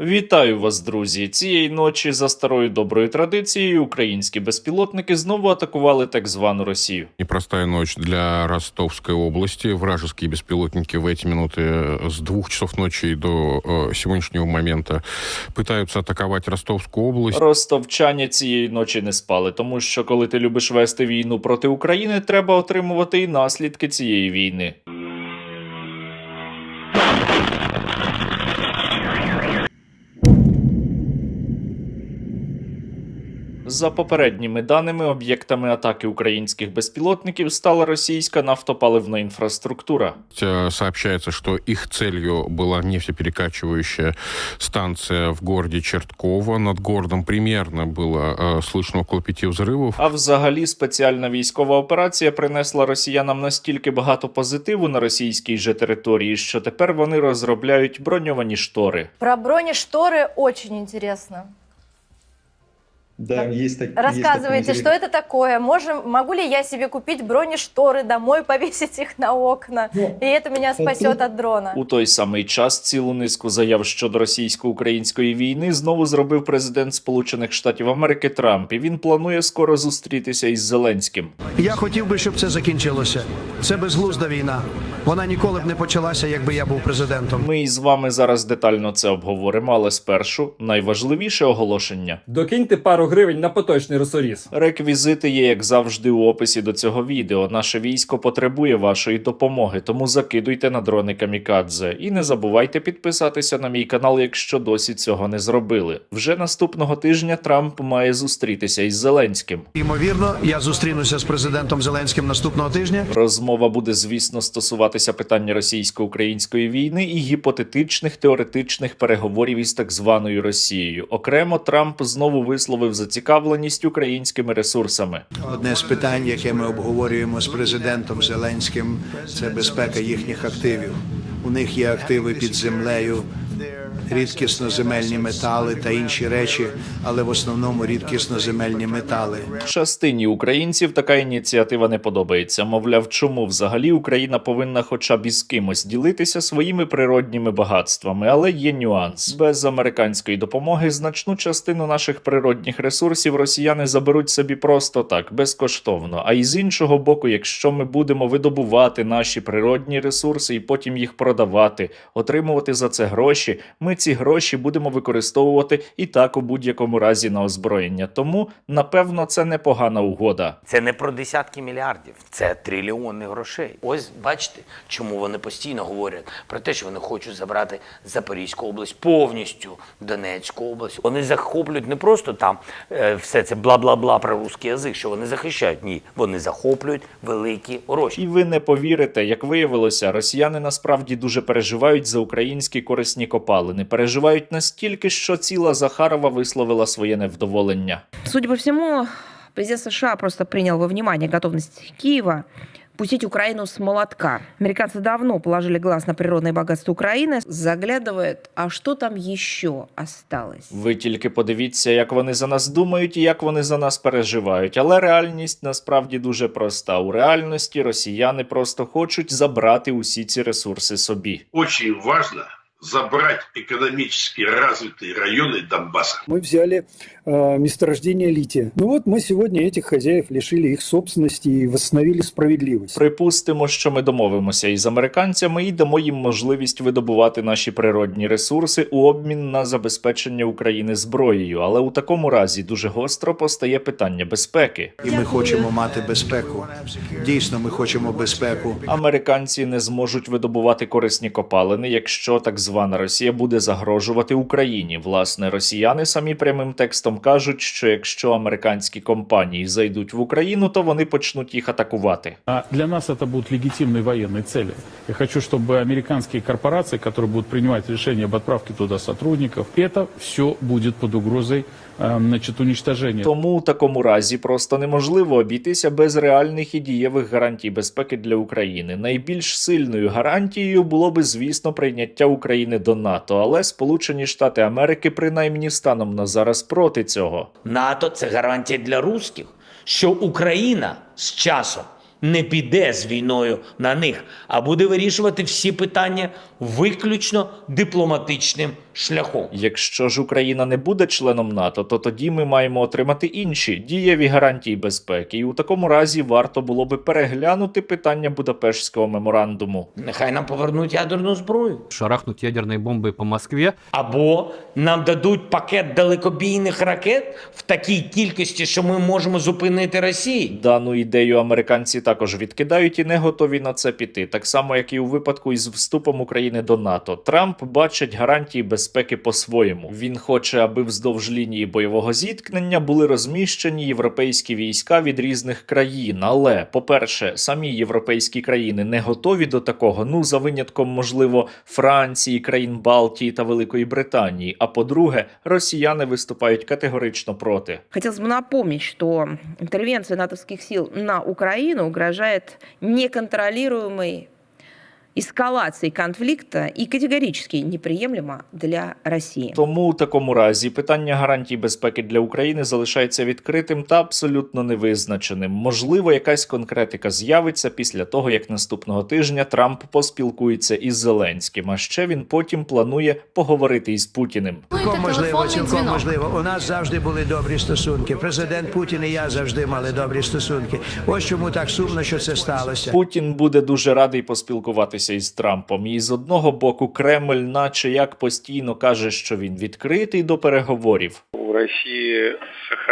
Вітаю вас, друзі! Цієї ночі за старою доброю традицією українські безпілотники знову атакували так звану Росію. Непростая ночь для Ростовской области. Вражеские беспилотники в эти минуты с двух часов ночи до э, сегодняшнего момента пытаются атаковать Ростовскую область. Ростовчані цієї ночі не спали, тому що коли ти любиш вести війну проти України, треба отримувати і наслідки цієї війни. За попередніми даними, об'єктами атаки українських безпілотників стала російська нафтопаливна інфраструктура. Э, Сообщается, что их целью была нефтеперекачивающая станция в городе Чертково. Над городом примерно было э, слышно около пяти взрывов. А взагалі спеціальна військова операція принесла росіянам настільки багато позитиву на російській же території, що тепер вони розробляють броньовані штори. Про бронешторы очень интересно. Да, есть так. Рассказывайте, есть что это такое? Можем, могу ли я себе купить бронешторы домой, повесить их на окна, Ну, и это меня спасет от дрона? У той самий час цілу низку заяв щодо російсько-української війни знову зробив президент Сполучених Штатів Америки Трамп. І він планує скоро зустрітися із Зеленським. Я хотів би, щоб це закінчилося. Це безглузда війна. Вона ніколи б не почалася, якби я був президентом. Ми із вами зараз детально це обговоримо, але спершу найважливіше оголошення. Докиньте пару гривень на поточний ресурс. Реквізити є, як завжди, у описі до цього відео. Наше військо потребує вашої допомоги, тому закидуйте на дрони камікадзе. І не забувайте підписатися на мій канал, якщо досі цього не зробили. Вже наступного тижня Трамп має зустрітися із Зеленським. Ймовірно, я зустрінуся з президентом Зеленським наступного тижня. Розмова буде, звісно, стосуватися питання російсько-української війни і гіпотетичних теоретичних переговорів із так званою Росією. Окремо Трамп знову висловив зацікавленість українськими ресурсами. Одне з питань, яке ми обговорюємо з президентом Зеленським, це безпека їхніх активів. У них є активи під землею, рідкісноземельні метали та інші речі, але в основному рідкісноземельні метали. Частині українців така ініціатива не подобається. Мовляв, чому взагалі Україна повинна хоча б із кимось ділитися своїми природніми багатствами, але є нюанс. Без американської допомоги значну частину наших природних ресурсів росіяни заберуть собі просто так, безкоштовно. А із іншого боку, якщо ми будемо видобувати наші природні ресурси і потім їх продавати, отримувати за це гроші, ми ці гроші будемо використовувати і так у будь-якому разі на озброєння. Тому, напевно, це непогана угода. Це не про десятки мільярдів, це трильйони грошей. Ось бачите, чому вони постійно говорять про те, що вони хочуть забрати Запорізьку область повністю, Донецьку область. Вони захоплюють не просто там е, все це бла-бла-бла про русський язик, що вони захищають. Ні, вони захоплюють великі гроші. І ви не повірите, як виявилося, росіяни насправді дуже переживають за українські корисні копалини. Переживають настільки, що ціла Захарова висловила своє невдоволення. Судя по всему, президент США просто принял во внимание готовность Киева пустить Украину с молотка. Американцы давно положили глаз на природное богатство Украины. Заглядывает, а что там еще осталось? Ви тільки подивіться, як вони за нас думають і як вони за нас переживають. Але реальність насправді дуже проста. У реальності росіяни просто хочуть забрати усі ці ресурси собі. очень важно забрать экономически развитые районы Донбасса. Мы взяли э, месторождение лития. Ну вот мы сегодня этих хозяев лишили их собственности и восстановили справедливость. Припустимо, що ми домовимося із американцями і дамо їм можливість видобувати наші природні ресурси у обмін на забезпечення України зброєю. Але у такому разі дуже гостро постає питання безпеки. І ми хочемо мати безпеку. Дійсно, ми хочемо безпеку. Американці не зможуть видобувати корисні копалини, якщо так звана Росія буде загрожувати Україні. Власне, росіяни самі прямим текстом кажуть, що якщо американські компанії зайдуть в Україну, то вони почнуть їх атакувати. А для нас это будут легитимные военные цели. Я хочу, чтобы американские корпорации, которые будут принимать решения об отправке туда сотрудников, это все будет под угрозой э, значит, уничтожения. Тому у такому разі просто неможливо обійтися без реальних і дієвих гарантій безпеки для України. Найбільш сильною гарантією було би, звісно, прийняття України до НАТО, але Сполучені Штати Америки принаймні станом на зараз проти цього. НАТО це гарантія для русських, що Україна з часом не піде з війною на них, а буде вирішувати всі питання виключно дипломатичним шляхом. Якщо ж Україна не буде членом НАТО, то тоді ми маємо отримати інші дієві гарантії безпеки. І у такому разі варто було би переглянути питання Будапештського меморандуму. Нехай нам повернуть ядерну зброю. шарахнуть ядерной бомбой по Москве. Або нам дадуть пакет далекобійних ракет в такій кількості, що ми можемо зупинити Росію. Дану ідею американці також відкидають і не готові на це піти. Так само, як і у випадку із вступом України до НАТО. Трамп бачить гарантії безпеки по-своєму. Він хоче, аби вздовж лінії бойового зіткнення були розміщені європейські війська від різних країн. Але, по-перше, самі європейські країни не готові до такого. Ну за винятком, можливо, Франції, країн Балтії та Великої Британії. А по-друге, росіяни виступають категорично проти. Хотелось бы напомнить, что интервенция натовских сил на Украину угрожает неконтролируемой эскалацией конфликта и категорически неприемлемо для России. Тому у такому разі питання гарантій безпеки для України залишається відкритим та абсолютно невизначеним. Можливо, якась конкретика з'явиться після того, як наступного тижня Трамп поспілкується із Зеленським. А ще він потім планує поговорити із Путіним. Цілком можливо, цілком можливо. У нас завжди були добрі стосунки. Президент Путін і я завжди мали добрі стосунки. Ось чому так сумно, що це сталося. Путін буде дуже радий поспілкуватися із Трампом. І з одного боку, Кремль, наче як постійно каже, що він відкритий до переговорів. У Росії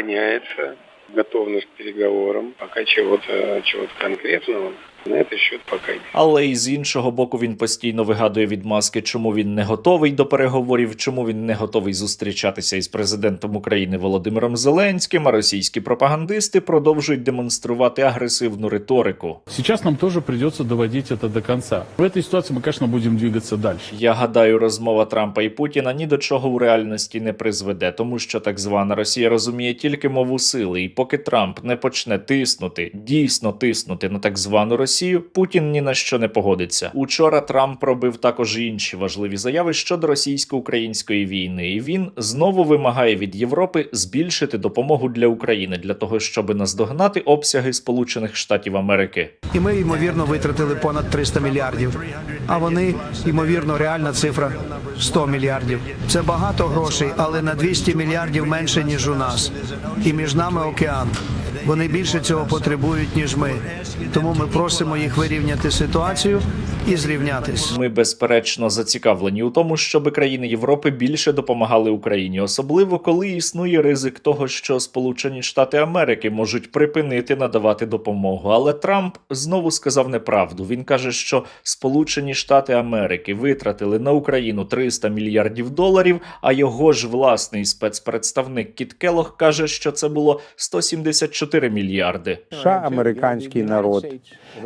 зберігається готовність переговорам. поки чего-то чего конкретного на этот счет пока нет. Але і з іншого боку, він постійно вигадує від маски, чому він не готовий до переговорів, чому він не готовий зустрічатися із президентом України Володимиром Зеленським. А російські пропагандисти продовжують демонструвати агресивну риторику. Сейчас нам тоже придется доводить это до конца. В этой ситуации мы, конечно, будем двигаться дальше. Я гадаю, розмова Трампа і Путіна ні до чого у реальності не призведе, тому що так звана Росія розуміє тільки мову сили. І поки Трамп не почне тиснути, дійсно тиснути на так звану Росію, Путін ні на що не погодиться. Учора Трамп робив також інші важливі заяви щодо російсько-української війни. І він знову вимагає від Європи збільшити допомогу для України для того, щоб наздогнати обсяги Сполучених Штатів Америки. І ми ймовірно витратили понад 300 мільярдів. А вони ймовірно реальна цифра 100 мільярдів. Це багато грошей, але на 200 мільярдів менше ніж у нас. І між нами океан. Вони більше цього потребують ніж ми. Тому ми просимо їх вирівняти ситуацію і зрівнятись. Ми безперечно зацікавлені у тому, щоб країни Європи більше допомагали Україні, особливо коли існує ризик того, що Сполучені Штати Америки можуть припинити надавати допомогу. Але Трамп знову сказав неправду. Він каже, що Сполучені Штати Америки витратили на Україну 300 мільярдів доларів. А його ж власний спецпредставник Кіт Келох каже, що це було 174 мільярди. США, американський народ,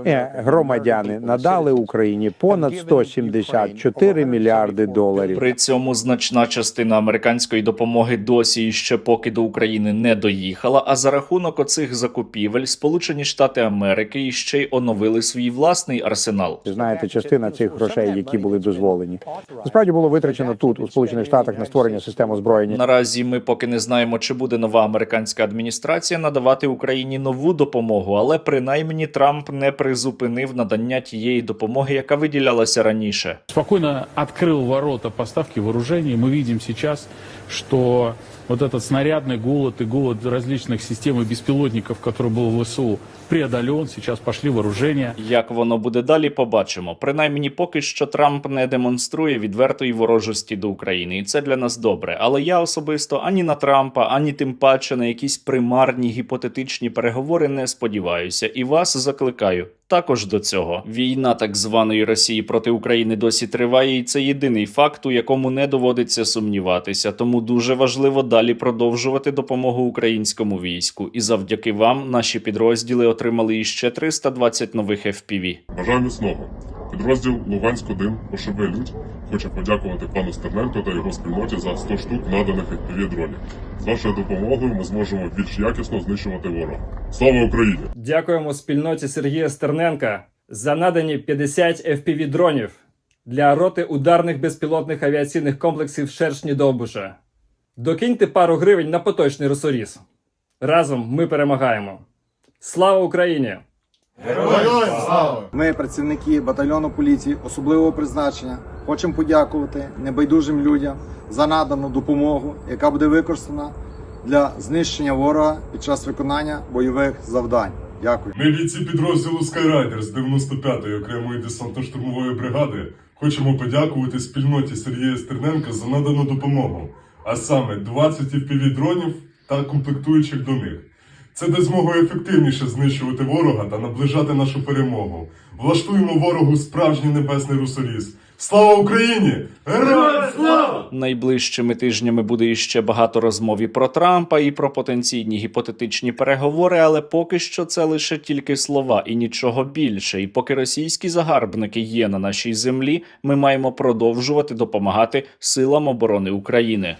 е, громадяни надали Україні понад 174 мільярди доларів. При цьому значна частина американської допомоги досі ще поки до України не доїхала. А за рахунок оцих закупівель Сполучені Штати Америки іще й оновили свій власний арсенал. Знаєте, частина цих грошей, які були дозволені, насправді було витрачено тут, у Сполучених Штатах, на створення систем озброєння. Наразі ми поки не знаємо, чи буде нова американська адміністрація надавати Україні нову допомогу, але принаймні Трамп не призупинив надання тієї допомоги, яка виділялася раніше. Спокійно відкрив ворота поставки вооружений. Ми видим сейчас, что вот этот снарядный голод и голод различных систем и беспилотников, который был в ВСУ, преодолен. Сейчас пошли вооружения. Як воно буде далі, побачимо. Принаймні, поки що Трамп не демонструє відвертої ворожості до України, і це для нас добре. Але я особисто ані на Трампа, ані тим паче на якісь примарні гіпотетичні переговори не сподіваюся, і вас закликаю. Також до цього війна так званої Росії проти України досі триває, і це єдиний факт, у якому не доводиться сумніватися. Тому дуже важливо далі продовжувати допомогу українському війську. І завдяки вам наші підрозділи отримали іще 320 нових FPV. Бажаю міцного. Підрозділ Луганськ-1 ОШБ Людь хоче подякувати пану Стерненко та його спільноті за 100 штук наданих fpv дронів. З вашою допомогою ми зможемо більш якісно знищувати ворога. Слава Україні! Дякуємо спільноті Сергія Стерненка за надані 50 FPV дронів для роти ударних безпілотних авіаційних комплексів Шершні Довбуша. Докиньте пару гривень на поточний ресурс. Разом ми перемагаємо. Слава Україні! Ми, працівники батальйону поліції особливого призначення, хочемо подякувати небайдужим людям за надану допомогу, яка буде використана для знищення ворога під час виконання бойових завдань. Дякую. Ми бійці підрозділу Skyraider з 95-ї окремої десантно-штурмової бригади хочемо подякувати спільноті Сергія Стерненка за надану допомогу, а саме 20 fpv дронів та комплектуючих до них. Це дасть змогу ефективніше знищувати ворога та наближати нашу перемогу. Влаштуємо ворогу справжній небесний русоліс. Слава Україні! Слава! Найближчими тижнями буде іще багато розмов і про Трампа, і про потенційні гіпотетичні переговори, але поки що це лише тільки слова і нічого більше. І поки російські загарбники є на нашій землі, ми маємо продовжувати допомагати силам оборони України.